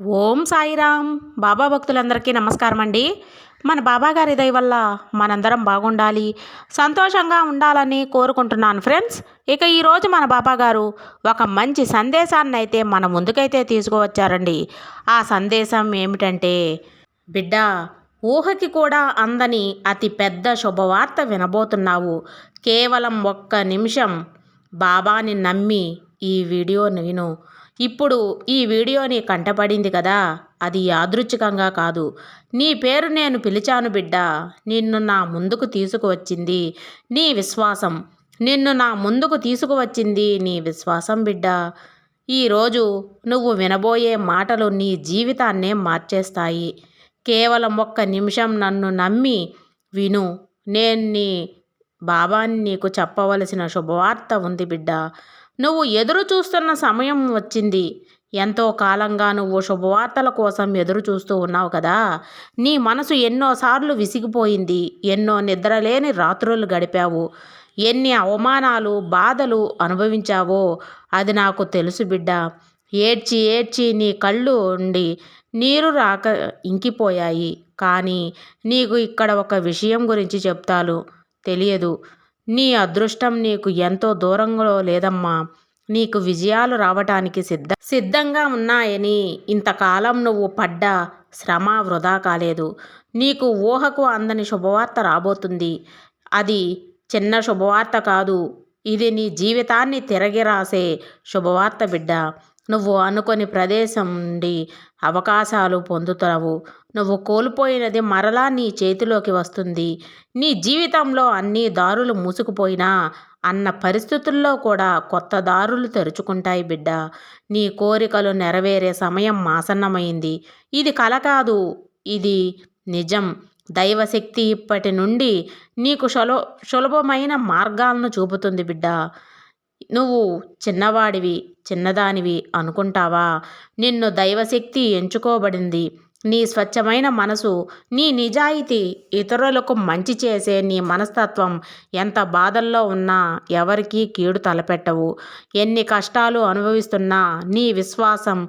ఓం సాయిరామ్ బాబా భక్తులందరికీ నమస్కారం అండి మన బాబా గారి దయ వల్ల మనందరం బాగుండాలి సంతోషంగా ఉండాలని కోరుకుంటున్నాను ఫ్రెండ్స్. ఇక ఈరోజు మన బాబా గారు ఒక మంచి సందేశాన్ని అయితే మన ముందుకైతే తీసుకువచ్చారండి. ఆ సందేశం ఏమిటంటే బిడ్డ ఊహకి కూడా అందని అతి పెద్ద శుభవార్త వినబోతున్నావు. కేవలం ఒక్క నిమిషం. బాబాని నమ్మి ఈ వీడియో విను ఇప్పుడు ఈ వీడియోని కంటపడింది కదా. అది యాదృచ్ఛికంగా కాదు. నీ పేరు నేను పిలిచాను బిడ్డ. నిన్ను నా ముందుకు తీసుకువచ్చింది నీ విశ్వాసం. నిన్ను నా ముందుకు తీసుకువచ్చింది నీ విశ్వాసం బిడ్డ. ఈరోజు నువ్వు వినబోయే మాటలు నీ జీవితాన్నే మార్చేస్తాయి. కేవలం ఒక్క నిమిషం నన్ను నమ్మి విను. నేను నీ బాబాని నీకు చెప్పవలసిన శుభవార్త ఉంది బిడ్డ. నువ్వు ఎదురు చూస్తున్న సమయం వచ్చింది. ఎంతో కాలంగా నువ్వు శుభవార్తల కోసం ఎదురు చూస్తూ ఉన్నావు కదా. నీ మనసు ఎన్నోసార్లు విసిగిపోయింది. ఎన్నో నిద్రలేని రాత్రులు గడిపావు. ఎన్ని అవమానాలు బాధలు అనుభవించావో అది నాకు తెలుసు బిడ్డ. ఏడ్చి ఏడ్చి నీ కళ్ళు ఉండి నీరు రాక ఇంకిపోయాయి. కానీ నీకు ఇక్కడ ఒక విషయం గురించి చెప్తాను తెలియదు. నీ అదృష్టం నీకు ఎంతో దూరంలో లేదమ్మా. నీకు విజయాలు రావటానికి సిద్ధ సిద్ధంగా ఉన్నాయని ఇంతకాలం నువ్వు పడ్డ శ్రమ వృధా కాలేదు. నీకు ఊహకు అందని శుభవార్త రాబోతుంది. అది చిన్న శుభవార్త కాదు. ఇది నీ జీవితాన్ని తిరగి రాసే శుభవార్త బిడ్డ. నువ్వు అనుకొని ప్రదేశం నుండి అవకాశాలు పొందుతావు. నువ్వు కోల్పోయినది మరలా నీ చేతిలోకి వస్తుంది. నీ జీవితంలో అన్ని దారులు మూసుకుపోయినా అన్న పరిస్థితుల్లో కూడా కొత్త దారులు తెరుచుకుంటాయి బిడ్డ. నీ కోరికలు నెరవేరే సమయం ఆసన్నమైంది. ఇది కల కాదు ఇది నిజం. దైవశక్తి ఇప్పటి నుండి నీకు సుల సులభమైన మార్గాలను చూపుతుంది బిడ్డ. నువ్వు చిన్నవాడివి చిన్నదానివి అనుకుంటావా? నిన్ను దైవశక్తి ఎంచుకోబడింది. నీ స్వచ్ఛమైన మనసు నీ నిజాయితీ ఇతరులకు మంచి చేసే నీ మనస్తత్వం ఎంత బాధల్లో ఉన్నా ఎవరికీ కీడు తలపెట్టవు. ఎన్ని కష్టాలు అనుభవిస్తున్నా నీ విశ్వాసం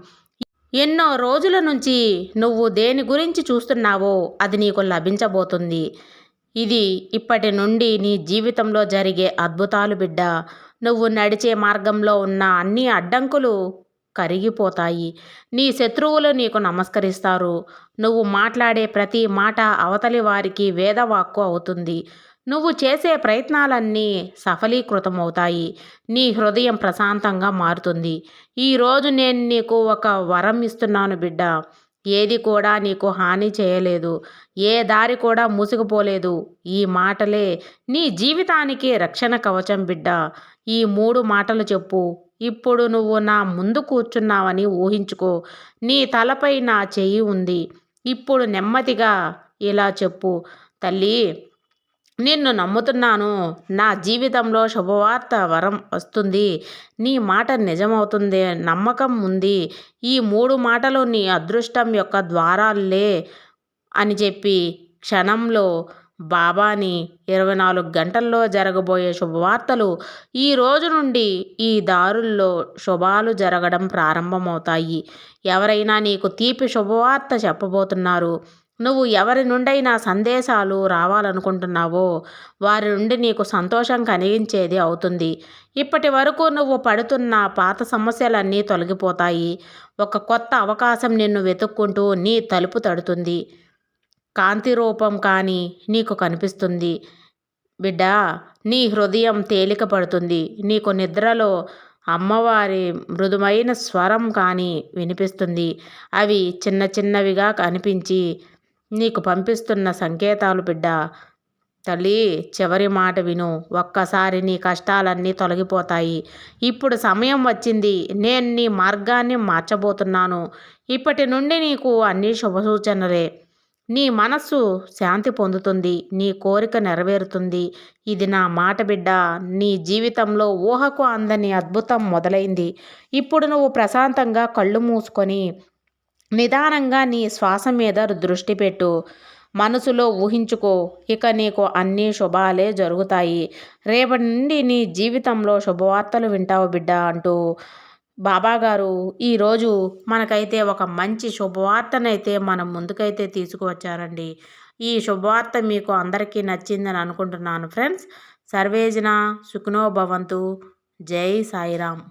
ఎన్నో రోజుల నుంచి నువ్వు దేని గురించి చూస్తున్నావో అది నీకు లభించబోతుంది. ఇది ఇప్పటి నుండి నీ జీవితంలో జరిగే అద్భుతాలు బిడ్డ. నువ్వు నడిచే మార్గంలో ఉన్న అన్ని అడ్డంకులు కరిగిపోతాయి. నీ శత్రువులు నీకు నమస్కరిస్తారు. నువ్వు మాట్లాడే ప్రతి మాట అవతలి వారికి వేదవాక్కు అవుతుంది. నువ్వు చేసే ప్రయత్నాలన్నీ సఫలీకృతమవుతాయి. నీ హృదయం ప్రశాంతంగా మారుతుంది. ఈరోజు నేను నీకు ఒక వరం ఇస్తున్నాను బిడ్డ. ఏది కూడా నీకు హాని చేయలేదు ఏ దారి కూడా మూసుకుపోలేదు. ఈ మాటలే నీ జీవితానికి రక్షణ కవచం బిడ్డ. ఈ మూడు మాటలు చెప్పు. ఇప్పుడు నువ్వు నా ముందు కూర్చున్నావని ఊహించుకో. నీ తలపై నా చెయ్యి ఉంది. ఇప్పుడు నెమ్మదిగా ఇలా చెప్పు. తల్లి నిన్ను నమ్ముతున్నాను. నా జీవితంలో శుభవార్త వరం వస్తుంది. నీ మాట నిజమవుతుంది. నమ్మకం ఉంది. ఈ మూడు మాటలు నీ అదృష్టం యొక్క ద్వారాలే అని చెప్పి క్షణంలో బాబాని ఇరవై నాలుగు గంటల్లో జరగబోయే శుభవార్తలు ఈ రోజు నుండి ఈ దారుల్లో శుభాలు జరగడం ప్రారంభమవుతాయి. ఎవరైనా నీకు తీపి శుభవార్త చెప్పబోతున్నారు. నువ్వు ఎవరి నుండైనా సందేశాలు రావాలనుకుంటున్నావో వారి నుండి నీకు సంతోషం కలిగించేది అవుతుంది. ఇప్పటి వరకు నువ్వు పడుతున్న పాత సమస్యలన్నీ తొలగిపోతాయి. ఒక కొత్త అవకాశం నిన్ను వెతుక్కుంటూ నీ తలుపు తడుతుంది. కాంతి రూపం కానీ నీకు కనిపిస్తుంది. బిడ్డ నీ హృదయం తేలిక పడుతుంది. నీకు నిద్రలో అమ్మవారి మృదుమైన స్వరం కానీ వినిపిస్తుంది. అవి చిన్న చిన్నవిగా కనిపించి నీకు పంపిస్తున్న సంకేతాలు బిడ్డ. తల్లి చివరి మాట విను. ఒక్కసారి నీ కష్టాలన్నీ తొలగిపోతాయి. ఇప్పుడు సమయం వచ్చింది. నేను నీ మార్గాన్ని మార్చబోతున్నాను. ఇప్పటి నుండి నీకు అన్ని శుభసూచనలే. నీ మనస్సు శాంతి పొందుతుంది. నీ కోరిక నెరవేరుతుంది. ఇది నా మాట బిడ్డ. నీ జీవితంలో ఊహకు అందని అద్భుతం మొదలైంది. ఇప్పుడు నువ్వు ప్రశాంతంగా కళ్ళు మూసుకొని నిదానంగా నీ శ్వాస మీద దృష్టి పెట్టు. మనసులో ఊహించుకో. ఇక నీకు అన్ని శుభాలే జరుగుతాయి. రేపటి నుండి నీ జీవితంలో శుభవార్తలు వింటావు బిడ్డ అంటూ బాబాగారు. ఈరోజు మనకైతే ఒక మంచి శుభవార్తనైతే మనం ముందుకైతే తీసుకువచ్చారండి. ఈ శుభవార్త మీకు అందరికీ నచ్చిందని అనుకుంటున్నాను ఫ్రెండ్స్. సర్వేజన సుఖనో భవంతు. జై సాయిరామ్.